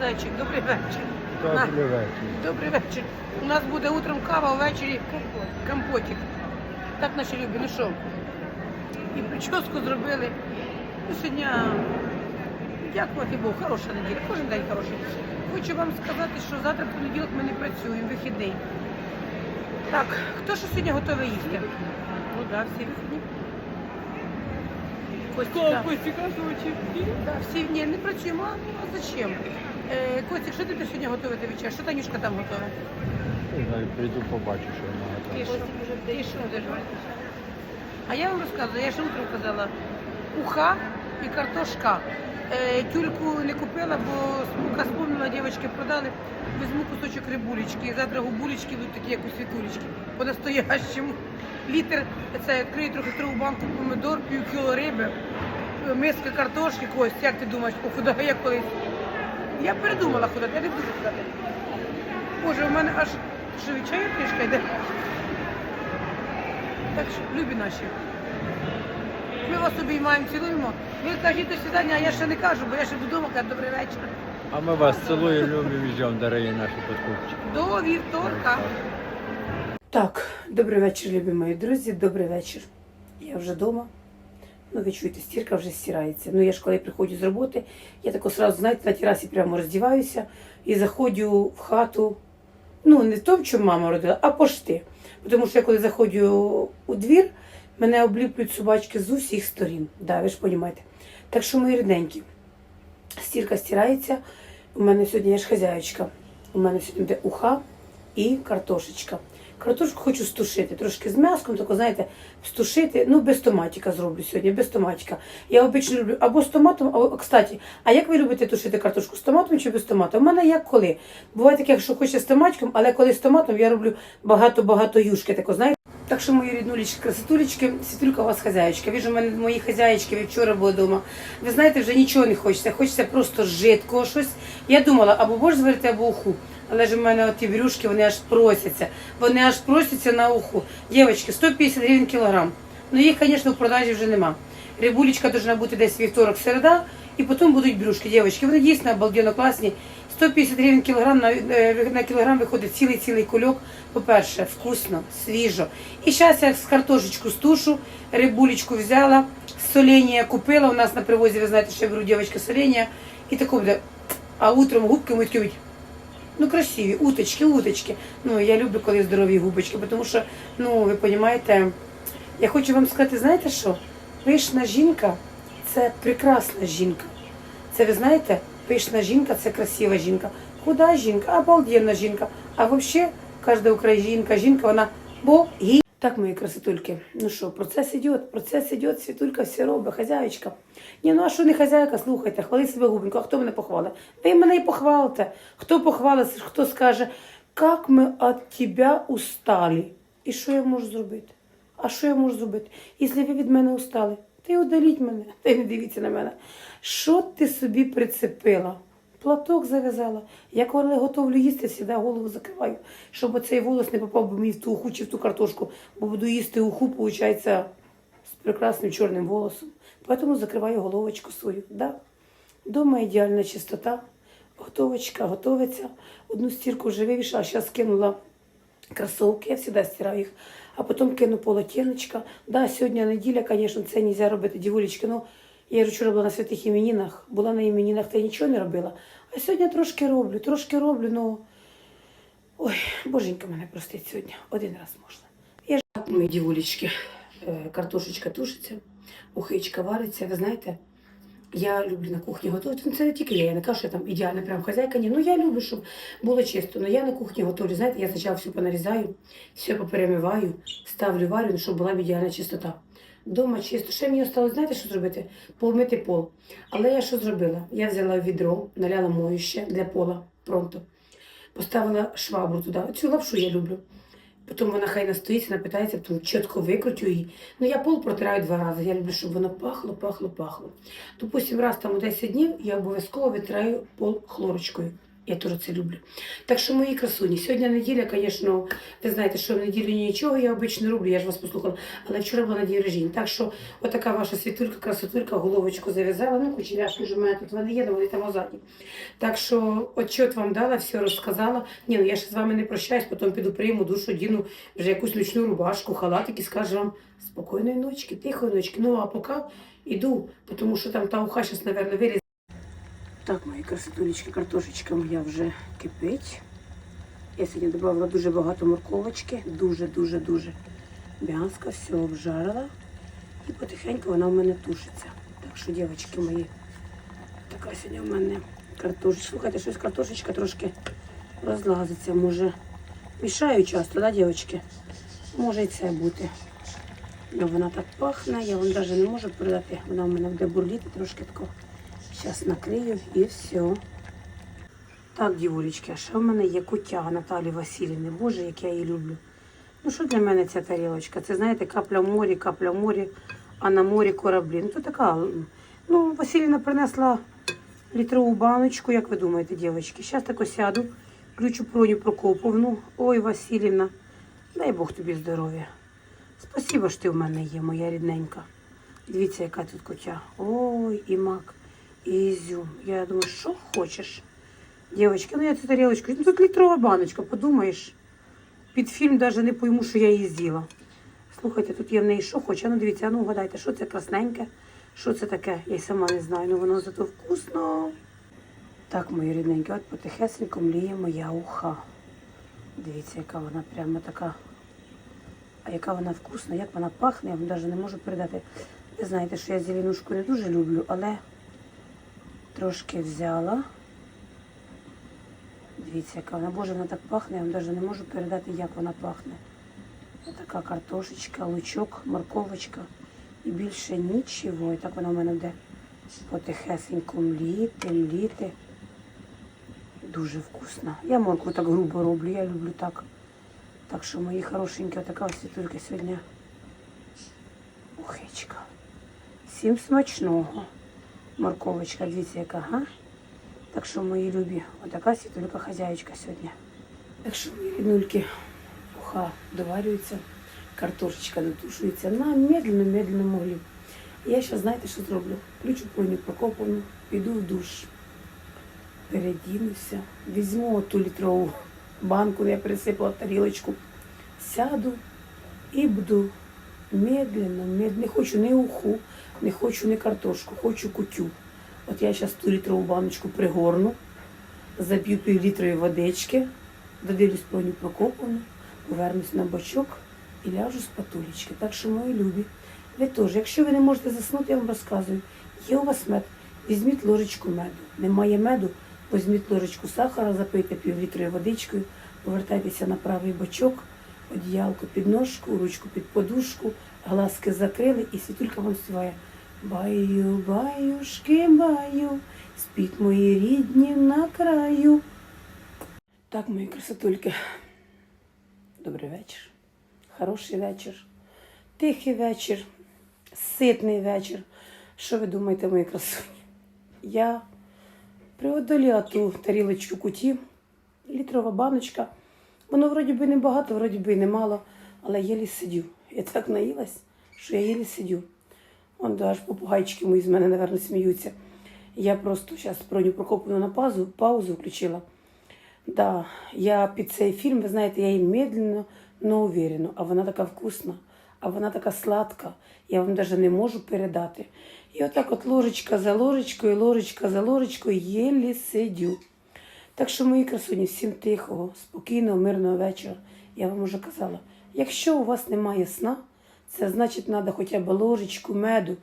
Зайчик, добрий вечір. Добрий вечір. Добрий вечір. У нас буде утром кава, ввечері компотик. Так наші любі, ну що? І прическу зробили. Ну, сьогодні, дякувати Богу, хороша неділя, кожен день хороший. Хочу вам сказати, що завтра понеділок ми не працюємо, вихідний. Так, хто що сьогодні готовий їсти? Ну так, да, всі вихідні. Костя, да. Да, всі ні, не працюємо. А, а зачем? Е, Костя, що ти будеш сьогодні готувати вечір? Що Танюшка там? Не знаю, прийду побачу, що вона робити? А я вам розказую, я ще утром казала, уха і картошка. Е, тюльку не купила, бо мука спомнила, дівчатки продали. Візьму кусочок рибулечки, завтра губулечки будуть такі, як у світулечки, по-настоящему. Літр, це крию трохи трохи банку помидор, пів кіло риби, миска картошки, кость. Як ти думаєш, похудаю я колись? Я передумала ходити, я не буду ходити. Боже, у мене аж від трішка йде. Так що, любі наші. Ми вас обіймаємо, цілуємо. Ви кажіть до свидання, а я ще не кажу, бо я ще вдома кажу добрий вечір. А ми вас цілуємо, любимо і ждемо, дорогі наші підкупчики. До вівторка. Так, добрий вечір, любі мої друзі, добрий вечір. Я вже вдома. Ну, ви чуєте, стірка вже стирається. Ну, я ж коли приходжу з роботи, я тако сразу, знаєте, на терасі прямо роздіваюся і заходжу в хату. Ну, не в тому, що мама родила, а пошти. Тому що я коли заходжу у двір, мене обліплюють собачки з усіх сторін. Да, ви ж розумієте. Так що, мої рідненькі, стірка стирається. У мене сьогодні я ж хазяєчка. У мене сьогодні буде уха і картошечка. Картошку хочу стушити, трошки з м'яском, тако, знаєте, стушити, ну, без томатика зроблю сьогодні, без томатика. Я обично люблю або з томатом, або, кстати, а як ви любите тушити картошку, з томатом чи без томату? У мене як коли. Буває таке, що хочеться з томатиком, але коли з томатом я роблю багато-багато юшки, тако, знаєте. Так що мої ріднулечки, красотулечки, світулька у вас хазяєчка. Віжу, мене мої хазяєчки ви вчора були вдома. Ви знаєте, вже нічого не хочеться, хочеться просто жидкого щось. Я думала, або борщ зварити, або уху. Але ж у мене ті брюшки, вони аж просяться. Вони аж просяться на уху. Дівчатки, 150 гривень кілограм. Ну їх, звісно, в продажі вже нема. Рибулечка повинна бути десь вівторок, середа, і потім будуть брюшки. Дівчатки, вони дійсно обалденно класні. 150 гривень кілограм на, е, на кілограм виходить цілий-цілий кульок. По-перше, вкусно, свіжо. І зараз я з картошечку стушу, рибулечку взяла, соління купила. У нас на привозі, ви знаєте, що я беру дівчатка соління. І тако буде. А утром губки мить кивить. Ну, красиві, уточки, уточки. Ну, я люблю, коли здорові губочки, тому що, ну, ви розумієте, я хочу вам сказати, знаєте що? Пишна жінка це прекрасна жінка. Це ви знаєте, пишна жінка це красива жінка. Худа жінка, обалденна жінка. А взагалі, кожна українка, жінка, вона богі. Так, мої красотульки. Ну що, процес іде, процес іде, світулька все робить, хазяєчка. Ні, ну а що не хазяйка, слухайте, хвалить себе губенько, а хто мене похвалить? Ви мене і похвалите. Хто похвалить, хто скаже, як ми від тебе устали. І що я можу зробити? А що я можу зробити? Якщо ви від мене устали, то удаліть мене, та й не дивіться на мене. Що ти собі прицепила? Платок зав'язала. Я коли готовлю їсти, завжди голову закриваю, щоб оцей волос не попав би мені в ту уху чи в ту картошку, бо буду їсти уху, виходить, з прекрасним чорним волосом. Тому закриваю головочку свою. Да? Дома ідеальна чистота, готовочка готовиться. Одну стірку вже вивішала, зараз кинула кросовки, я завжди стираю їх, а потім кину полотенечка. Да, сьогодні неділя, звісно, це не можна робити, дівулечки, ну, я ж вчора була на святих іменінах, була на іменінах, та я нічого не робила. А сьогодні трошки роблю, трошки роблю, ну, ой, боженька мене простить сьогодні, один раз можна. Я ж мої дівулечки, е, картошечка тушиться, ухичка вариться, ви знаєте, я люблю на кухні готувати. Ну, це не тільки я, я не кажу, що я там ідеальна прям хазяйка. Ні, ну я люблю, щоб було чисто. Ну я на кухні готую. Знаєте, я спочатку все понарізаю, все поперемиваю, ставлю варю, щоб була ідеальна чистота. Дома чисто. Ще мені осталось, знаєте, що зробити? Помити пол. Але я що зробила? Я взяла відро, наляла моюще для пола пронто. Поставила швабру туди. Цю лапшу я люблю. Потім вона хай настоїться, напитається, потім чітко викрутю її. Ну я пол протираю два рази. Я люблю, щоб воно пахло, пахло, пахло. Допустим, раз там у 10 днів я обов'язково витираю пол хлорочкою. Я теж це люблю. Так що мої красуні, сьогодні неділя, звісно, ви знаєте, що в неділю нічого я обично роблю, я ж вас послухала. Але вчора була на день рождення. Так що отака ваша світулька, красотулька, головочку зав'язала. Ну, кучеряшки ж у мене тут вони є, але вони там озаді. Так що отчет вам дала, все розказала. Ні, ну я ще з вами не прощаюсь, потім піду прийму душу, діну вже якусь нічну рубашку, халатик і скажу вам спокійної ночки, тихої ночки. Ну а поки іду, тому що там та уха зараз, мабуть, вилізе. Так, мої красотулечки, картошечка моя вже кипить. Я сьогодні додала дуже багато морковочки, дуже-дуже-дуже м'яска, все обжарила. І потихеньку вона в мене тушиться. Так що, дівчатки мої, така сьогодні в мене картошечка. Слухайте, щось картошечка трошки розлазиться. Може, мішаю часто, да, дівчатки? Може і це бути. Ну, вона так пахне, я вам навіть не можу передати. Вона в мене буде бурліти трошки тако. Зараз накрию і все. Так, дівулечки, а ще в мене є кутя Наталі Васильівни. Боже, як я її люблю. Ну, що для мене ця тарілочка? Це, знаєте, капля морі, капля морі, а на морі кораблі. Ну, то така. Ну, Васильівна принесла літрову баночку, як ви думаєте, дівчатки. Зараз тако сяду, включу Проню Прокоповну. Ой, Васильівна, дай Бог тобі здоров'я. Спасибо, що ти в мене є, моя рідненька. Дивіться, яка тут котя. Ой, і мак, і ізюм. Я думаю, що хочеш. Дівчатки, ну я цю тарілочку. Ну тут літрова баночка, подумаєш. Під фільм навіть не пойму, що я її з'їла. Слухайте, тут є в неї що хоче. Ну дивіться, ну вгадайте, що це красненьке, що це таке, я й сама не знаю. Ну воно зато вкусно. Так, мої рідненькі, от потихесенько мліє моя уха. Дивіться, яка вона прямо така. А яка вона вкусна, як вона пахне, я вам навіть не можу передати. Ви знаєте, що я зеленушку не дуже люблю, але трошки взяла. Дивіться, яка вона, боже, вона так пахне, я вам навіть не можу передати, як вона пахне. Така картошечка, лучок, морковочка і більше нічого. І так вона в мене буде потихесенько мліти, мліти. Дуже вкусно. Я моркву так грубо роблю, я люблю так. Так що, мої хорошенькі, така ось світулька сьогодні ухичка. Всім смачного. Морковочка, дивіться, яка, га? Так що, мої любі, отака світулька хазяєчка сьогодні. Так що, мої ріднульки, уха доварюється, картошечка дотушується на медленно-медленному углі. Я ще, знаєте, що зроблю? Включу поню прокопану, піду в душ, передінуся, візьму ту літрову банку, я присипала тарілочку, сяду і буду медленно, медленно. Не хочу ні уху, не хочу ні картошку, хочу кутю. От я зараз ту літрову баночку пригорну, заб'ю пів літрової водички, додивлюсь повню прокопану, повернусь на бочок і ляжу з патулечки. Так що, мої любі, ви теж, якщо ви не можете заснути, я вам розказую, є у вас мед, візьміть ложечку меду. Немає меду, візьміть ложечку сахара, запийте півлітрою водичкою, повертайтеся на правий бочок, одіялко під ножку, ручку під подушку, глазки закрили і світулька вам співає. Баю, баюшки, баю, спіть мої рідні на краю. Так, мої красотульки. Добрий вечір. Хороший вечір. Тихий вечір, ситний вечір. Що ви думаєте, мої красуні? Я преодоліла ту тарілочку куті, літрова баночка. Воно вроді би не багато, вроді би не мало, але єлі сидю. Я так наїлась, що я єлі сидю. Он аж попугайчики мої з мене, напевно, сміються. Я просто зараз броню Прокоповну на паузу, паузу включила. Да, я під цей фільм, ви знаєте, я її медленно, но уверенно. А вона така вкусна, а вона така сладка. Я вам навіть не можу передати. І отак от ложечка за ложечкою, ложечка за ложечкою, єлі сидю. Так що, мої красуні, всім тихого, спокійного, мирного вечора. Я вам уже казала, якщо у вас немає сна, це значить, треба хоча б ложечку меду,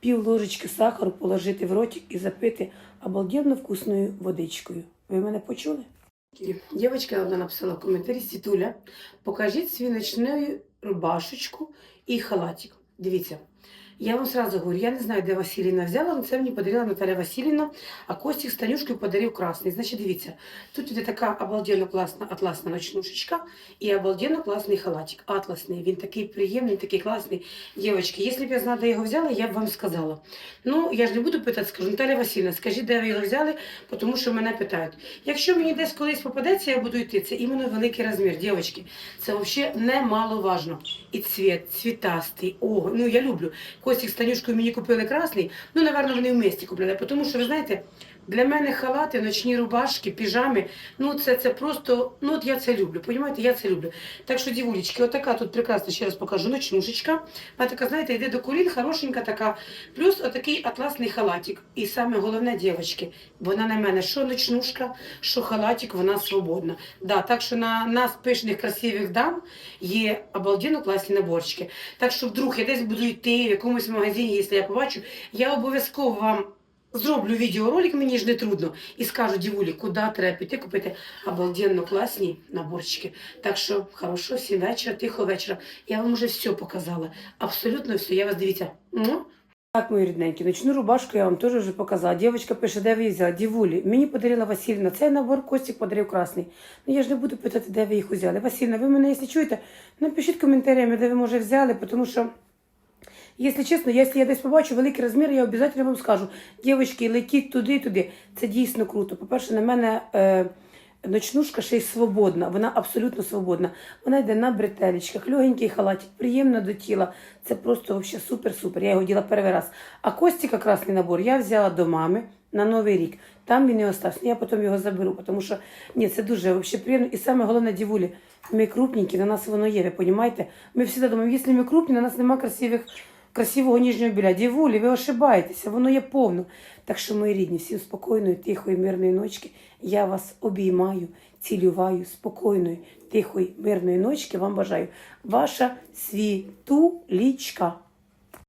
пів ложечки сахару положити в ротик і запити обалденно вкусною водичкою. Ви мене почули? Дівчинка одна написала в коментарі Сітуля, покажіть свій ночну рубашечку і халатик. Дивіться, Я вам сразу говорю, я не знаю, де Василіна взяла, але це мені подарила Наталя Васильівна, а Костік з Танюшкою подарив красний. Значить, дивіться, тут іде така обалденно класна атласна ночнушечка і обалденно класний халатик. Атласний. Він такий приємний, такий класний. Дівчатки, якщо б я знала, де його взяла, я б вам сказала. Ну, я ж не буду питати, скажу, Наталя Васильівна, скажіть, де ви його взяли, тому що мене питають. Якщо мені десь колись попадеться, я буду йти. Це іменно великий розмір, дівчатки. Це взагалі немаловажно. І цвіт, цвітастий. О, ну я люблю. Костік з Танюшкою мені купили красний. Ну, наверное, вони в місті купили. Тому що, ви знаєте, для мене халати, ночні рубашки, піжами, ну це, це просто, ну от я це люблю, понімаєте, я це люблю. Так що, дівулечки, отака тут прекрасна, ще раз покажу, ночнушечка. Вона така, знаєте, йде до колін, хорошенька така, плюс отакий атласний халатик. І саме головне, дівчатки, вона на мене що ночнушка, що халатик, вона свободна. Да, так що на нас пишних красивих дам є обалденно класні наборчики. Так що вдруг я десь буду йти в якомусь магазині, якщо я побачу, я обов'язково вам зроблю відеоролик, мені ж не трудно, і скажу дівулі, куди треба піти купити обалденно класні наборчики. Так що хорошо, всім вечора, тихого вечора. Я вам вже все показала. Абсолютно все. Я вас дивіться. Так, мої рідненькі, ночну рубашку я вам теж вже показала. Дівчинка пише, де ви її взяла. Дівулі, мені подарила Васильівна. Цей набор Костік подарив красний. Ну я ж не буду питати, де ви їх взяли. Васильівна, ви мене, якщо чуєте, напишіть коментарями, де ви може взяли, тому що. Якщо чесно, якщо я десь побачу великий розмір, я обов'язково вам скажу. Дівчатки, летіть туди, туди. Це дійсно круто. По-перше, на мене е, ночнушка ще й свободна. Вона абсолютно свободна. Вона йде на бретелечках, легенький халатик, приємно до тіла. Це просто вообще супер-супер. Я його діла перший раз. А Костіка красний набор я взяла до мами на Новий рік. Там він і остався. Я потім його заберу, тому що ні, це дуже вообще приємно. І саме головне, дівулі, ми крупненькі, на нас воно є, ви розумієте? Ми всі думаємо, якщо ми крупні, на нас немає красивих красивого ніжнього біля. Дівулі, ви ошибаєтеся, воно є повно. Так що, мої рідні, всім спокійної, тихої, мирної ночки. Я вас обіймаю, цілюваю, спокійної, тихої, мирної ночки вам бажаю. Ваша світулічка.